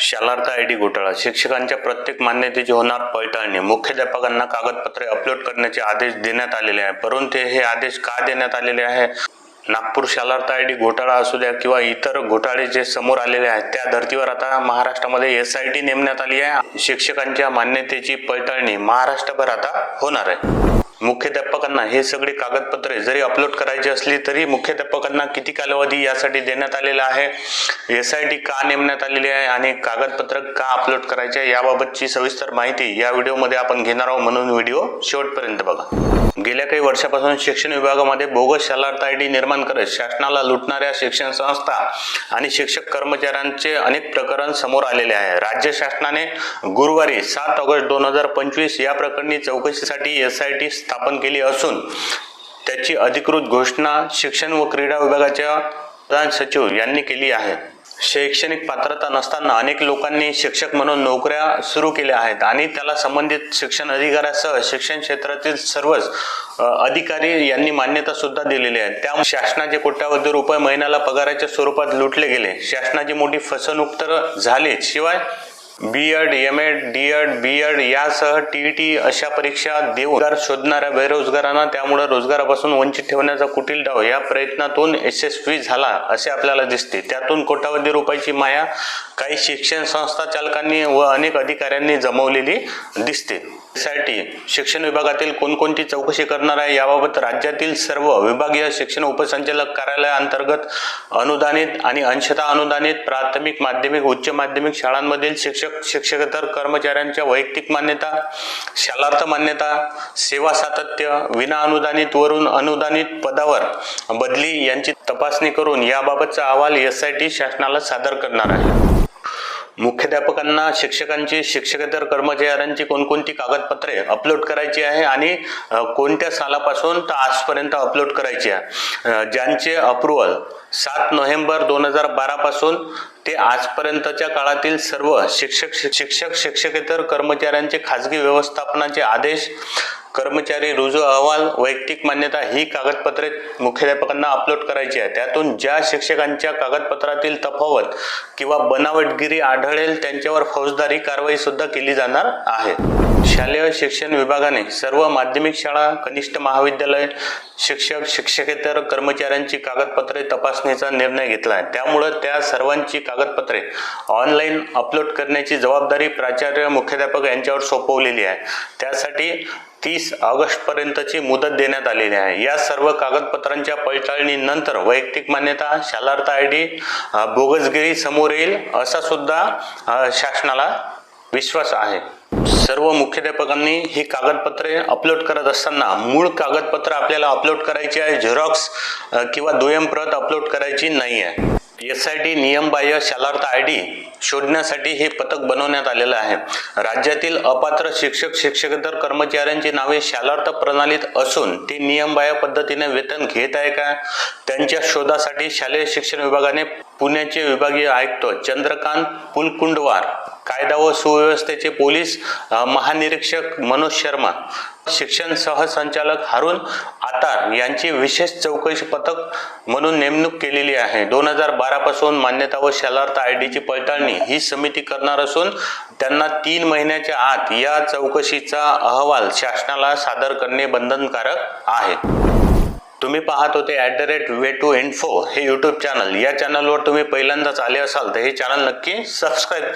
Shalarth I D घोटाळा. शिक्षकांच्या प्रत्येक मान्यतेची होणार पडताळणी मुख्याध्यापकांना कागदपत्रे अपलोड करण्याचे आदेश देण्यात आलेले आहे. परंतु हे आदेश का देण्यात आलेले आहे? नागपूर शालार्थ आय डी घोटाळा असू द्या किंवा इतर घोटाळे जे समोर आलेले आहेत त्या धर्तीवर आता महाराष्ट्रामध्ये एस आय टी नेमण्यात आली आहे. शिक्षकांच्या मान्यतेची पडताळणी महाराष्ट्रभर आता होणार आहे. मुख्याध्यापकांना हे सगळे कागदपत्रे जरी अपलोड करायची असली तरी मुख्याध्यापकांना किती कालावधी यासाठी देण्यात आलेला आहे? एस आय टी का नेमण्यात आलेली आहे आणि कागदपत्र का अपलोड करायचे आहे याबाबतची सविस्तर माहिती या व्हिडिओमध्ये आपण घेणार आहोत. म्हणून व्हिडिओ शेवटपर्यंत बघा. गेल्या काही वर्षापासून शिक्षण विभागामध्ये बोगस शालार्थ आय डी निर्माण करत शासनाला लुटणाऱ्या शिक्षण संस्था आणि शिक्षक कर्मचाऱ्यांचे अनेक प्रकरण समोर आलेले आहे. राज्य शासनाने गुरुवारी सात ऑगस्ट दोन हजार पंचवीस या प्रकरणी चौकशीसाठी एस आय टी स्थापन केली असून त्याची अधिकृत घोषणा शिक्षण व क्रीडा विभागाच्या प्रधान सचिव यांनी केली आहे. शैक्षणिक पात्रता नसताना अनेक लोकांनी शिक्षक म्हणून नोकऱ्या सुरू केल्या आहेत आणि त्याला संबंधित शिक्षण अधिकाऱ्यासह शिक्षण क्षेत्रातील सर्वच अधिकारी यांनी मान्यता सुद्धा दिलेली आहे. त्यामुळे शासनाचे कोट्यावधी रुपये महिन्याला पगाराच्या स्वरूपात लुटले गेले. शासनाची मोठी फसवणूक तर झालीच. शिवाय B Ed M Ed D Ed B Ed यासह टी टी अशा परीक्षा देऊन रोजगार शोधणाऱ्या बेरोजगारांना त्यामुळे रोजगारापासून वंचित ठेवण्याचा कुटील डाव या प्रयत्नातून यशस्वी झाला असे आपल्याला दिसते. त्यातून कोट्यावधी रुपयाची माया काही शिक्षण संस्था चालकांनी व अनेक अधिकाऱ्यांनी जमवलेली दिसते. साठी शिक्षण विभागातील कोणकोणती चौकशी करणार आहे याबाबत राज्यातील सर्व विभागीय शिक्षण उपसंचालक कार्यालयाअंतर्गत अनुदानित आणि अंशतः अनुदानित प्राथमिक माध्यमिक उच्च माध्यमिक शाळांमधील शिक्षक शिक्षकेतर कर्मचाऱ्यांच्या वैयक्तिक मान्यता शालार्थ मान्यता सेवा सातत्य विना अनुदानित वरून अनुदानित पदावर बदली यांची तपासणी करून याबाबतचा अहवाल एस आय टी शासनाला सादर करणार आहे. मुख्याध्यापकांना शिक्षकांची शिक्षकेतर कर्मचाऱ्यांची कोणकोणती कागदपत्रे अपलोड करायची आहे आणि कोणत्या सालापासून तर आजपर्यंत अपलोड करायची आहे. ज्यांचे अप्रुव्हल सात नोव्हेंबर दोन हजार बारापासून ते आजपर्यंतच्या काळातील सर्व शिक्षक शिक्षक शिक्षकेतर कर्मचाऱ्यांचे खाजगी व्यवस्थापनाचे आदेश कर्मचारी रुजू अहवाल वैयक्तिक मान्यता ही कागदपत्रे मुख्याध्यापकांना अपलोड करायची आहे. त्यातून ज्या शिक्षकांच्या कागदपत्रातील तफावत किंवा बनावटगिरी आढळेल त्यांच्यावर फौजदारी कारवाई सुद्धा केली जाणार आहे. शालेय शिक्षण विभागाने सर्व माध्यमिक शाळा कनिष्ठ महाविद्यालय शिक्षक शिक्षकेतर कर्मचाऱ्यांची कागदपत्रे तपासणीचा निर्णय घेतला आहे. त्यामुळं त्या सर्वांची कागदपत्रे ऑनलाईन अपलोड करण्याची जबाबदारी प्राचार्य मुख्याध्यापक यांच्यावर सोपवलेली आहे. त्यासाठी तीस ऑगस्टपर्यंतची मुदत देण्यात आलेली आहे. या सर्व कागदपत्रांच्या पडताळणीनंतर वैयक्तिक मान्यता शालार्थ आय डी बोगसगिरी समोर येईल असा सुद्धा शासनाला विश्वास आहे. सर्व मुख्याध्यापकांनी ही कागदपत्रे अपलोड करत असताना मूळ कागदपत्र आपल्याला अपलोड करायची आहे झेरॉक्स किंवा दुय्यम प्रत अपलोड करायची नाही आहे एस आय टी नियमबाह्य शालार्थ आय डी शोधण्यासाठी हे पथक बनवण्यात आलेलं आहे. राज्यातील अपात्र शिक्षक शिक्षकेतर कर्मचाऱ्यांची नावे शालार्थ प्रणालीत असून ती नियमबाह्य पद्धतीने वेतन घेत आहे का? त्यांच्या शोधासाठी शालेय शिक्षण विभागाने पुण्याचे विभागीय आयुक्त चंद्रकांत पुलकुंडवार कायदा व सुव्यवस्थेचे पोलीस महानिरीक्षक मनोज शर्मा शिक्षण सहसंचालक हारून आतार यांची विशेष चौकशी पथक म्हणून नेमणूक केलेली आहे. दोन हजार बारा पासून मान्यता व शालार्थ आय डीची पडताळणी ही समिती करणार असून त्यांना तीन महिन्याच्या आत या चौकशीचा अहवाल शासनाला सादर करणे बंधनकारक आहे. तुम्ही पाहत होते at the rate way to info हे यूट्यूब चॅनल या चॅनलवर तुम्ही पहिल्यांदाच आले असाल तर हे चॅनल नक्की सबस्क्राईब